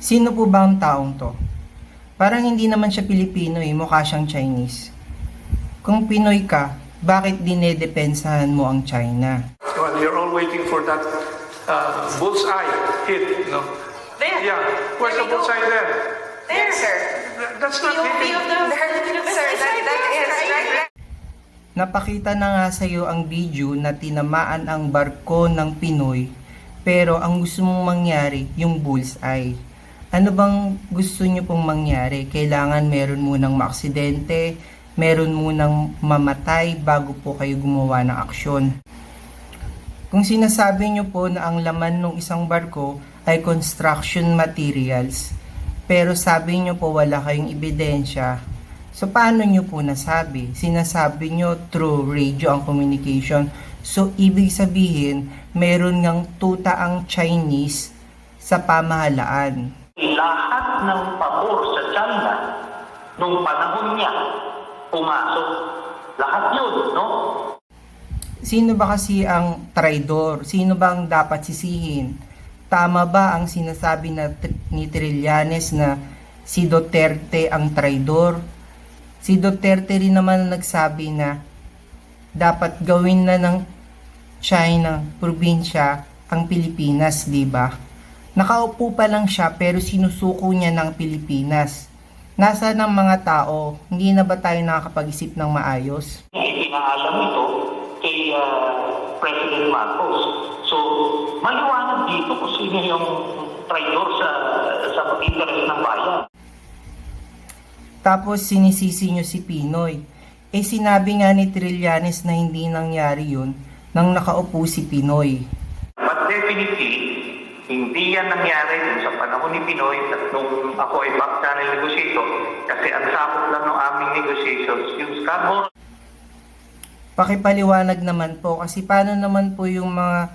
Sino po ba ang taong to? Parang hindi naman siya Pilipino eh, mukha siyang Chinese. Kung Pinoy ka, bakit dinedepensahan mo ang China? Well, you're all waiting for that uh, bullseye hit, no? There. Yeah, where's the There go. bullseye there? There, sir. That- That's not hitting. of the Sir, that, that is right. Napakita na nga sa iyo ang video na tinamaan ang barko ng Pinoy pero ang gusto mong mangyari yung bullseye. Ano bang gusto niyo pong mangyari? Kailangan meron munang maaksidente, meron munang mamatay bago po kayo gumawa ng aksyon. Kung sinasabi niyo po na ang laman ng isang barko ay construction materials, pero sabi niyo po wala kayong ebidensya, so paano niyo po nasabi? Sinasabi niyo through radio ang communication. So ibig sabihin, meron ngang tuta ang Chinese sa pamahalaan. Lahat ng pabor sa China nung panahon niya pumasok. Lahat yun, no? Sino ba kasi ang traidor? Sino ba ang dapat sisihin? Tama ba ang sinasabi na ni Trillanes na si Duterte ang traidor? Si Duterte rin naman ang nagsabi na dapat gawin na ng China probinsya ang Pilipinas, di ba? Nakaupo pa lang siya pero sinusuko niya ng Pilipinas. Nasa ng mga tao, hindi na ba tayo nakakapag-isip ng maayos? Ipinaalam ito kay ah, President Marcos. So, maliwanag dito kung sino yung traidor sa sa interest ng bayan. Tapos sinisisi nyo si Pinoy. Eh sinabi nga ni Trillanes na hindi nangyari yun nang nakaupo si Pinoy. But definitely, hindi yan nangyari dun sa panahon ni Pinoy at nung ako ay back channel negotiator kasi ang sakot lang ng aming negotiations yung Scarborough Pakipaliwanag naman po kasi paano naman po yung mga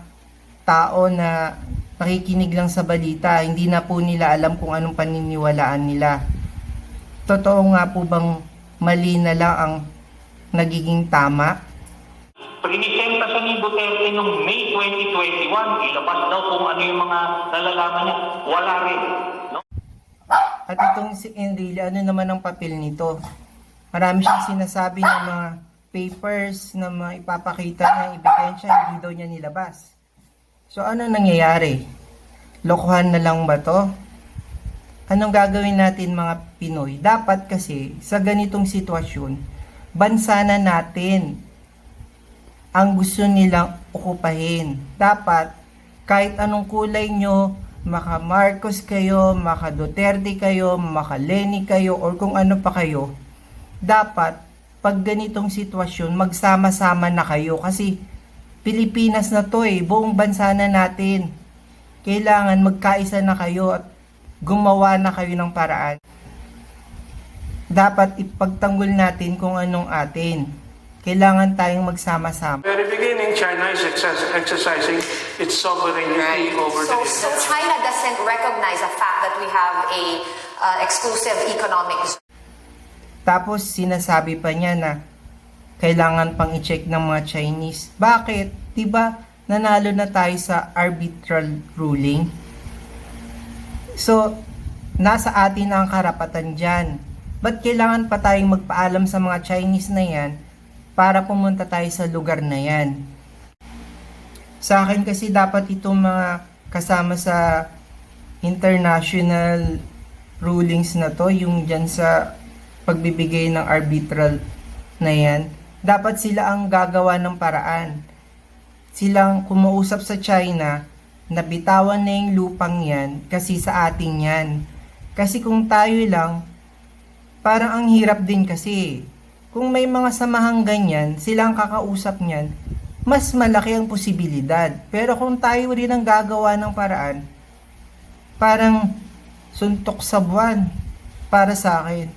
tao na nakikinig lang sa balita, hindi na po nila alam kung anong paniniwalaan nila. Totoo nga po bang mali na lang ang nagiging tama? Siya ni Duterte noong May 2021. Ilabas daw kung ano yung mga nalalaman niya. Wala rin. No? At itong si Enrile, ano naman ang papel nito? Marami siyang sinasabi ng mga papers na mga ipapakita niya, ebidensya, hindi daw niya nilabas. So ano nangyayari? Lokohan na lang ba to? Anong gagawin natin mga Pinoy? Dapat kasi sa ganitong sitwasyon, bansa na natin ang gusto nilang okupahin. Dapat kahit anong kulay nyo, maka Marcos kayo, maka Duterte kayo, maka Lenny kayo, or kung ano pa kayo, dapat pag ganitong sitwasyon, magsama-sama na kayo kasi Pilipinas na to eh, buong bansa na natin. Kailangan magkaisa na kayo at gumawa na kayo ng paraan. Dapat ipagtanggol natin kung anong atin. Kailangan tayong magsama-sama. Very beginning, China is exercis- exercising its sovereignty over the So, so China doesn't recognize the fact that we have a uh, exclusive economic zone. Tapos sinasabi pa niya na kailangan pang i-check ng mga Chinese. Bakit? 'Di ba nanalo na tayo sa arbitral ruling? So, nasa atin na ang karapatan dyan. Ba't kailangan pa tayong magpaalam sa mga Chinese na yan para pumunta tayo sa lugar na yan? Sa akin kasi dapat itong mga kasama sa international rulings na to, yung dyan sa pagbibigay ng arbitral na yan, dapat sila ang gagawa ng paraan. Silang kumuusap sa China na bitawan na yung lupang yan kasi sa ating yan. Kasi kung tayo lang, parang ang hirap din kasi. Kung may mga samahang ganyan, sila ang kakausap niyan, mas malaki ang posibilidad. Pero kung tayo rin ang gagawa ng paraan, parang suntok sa buwan para sa akin.